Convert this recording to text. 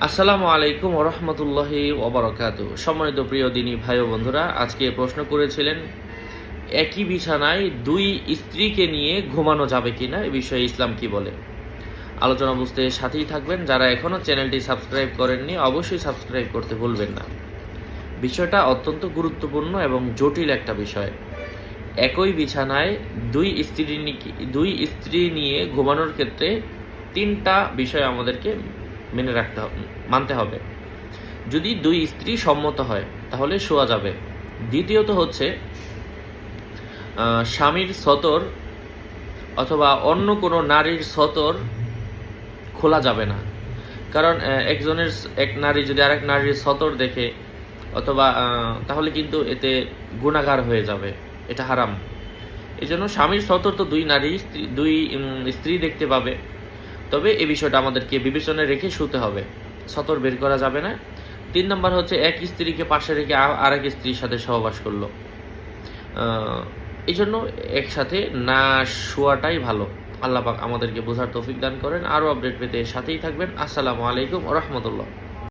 আসসালামু আলাইকুম ওরহমতুল্লাহি ওবরাকাতু সম্মানিত প্রিয় দিনী ভাই বন্ধুরা, আজকে প্রশ্ন করেছিলেন, একই বিছানায় দুই স্ত্রীকে নিয়ে ঘুমানো যাবে কিনা? এ বিষয়ে ইসলাম কি বলে? আলোচনা বুঝতে সাথেই থাকবেন। যারা এখনও চ্যানেলটি সাবস্ক্রাইব করেননি, অবশ্যই সাবস্ক্রাইব করতে ভুলবেন না। বিষয়টা অত্যন্ত গুরুত্বপূর্ণ এবং জটিল একটা বিষয়। একই বিছানায় দুই স্ত্রী নি- দুই স্ত্রী নিয়ে ঘুমানোর ক্ষেত্রে তিনটা বিষয় আমাদেরকে মেনে রাখতে হবে মানতে হবে। যদি দুই স্ত্রী সম্মত হয়, তাহলে শোয়া যাবে। দ্বিতীয়ত হচ্ছে স্বামীর সতর অথবা অন্য কোনো নারীর সতর খোলা যাবে না। কারণ একজনের এক নারী যদি আরেক নারীর সতর দেখে, অথবা তাহলে কিন্তু এতে গুণাগার হয়ে যাবে। এটা হারাম। এই জন্য স্বামীর সতর তো দুই নারী দুই স্ত্রী দেখতে পাবে। তবে এই বিষয়টা আমাদেরকে বিবেচনায় রেখে শুতে হবে। সতর বের করা যাবে না। তিন নম্বর হচ্ছে, এক স্ত্রীকে পাশে রেখে আর এক স্ত্রীর সাথে সহবাস করল। এই জন্য একসাথে না শোয়াটাই ভালো। আল্লাহ পাক আমাদেরকে বোঝার তৌফিক দান করেন। আরও আপডেট পেতে সাথেই থাকবেন। আসসালামু আলাইকুম রহমতুল্লাহ।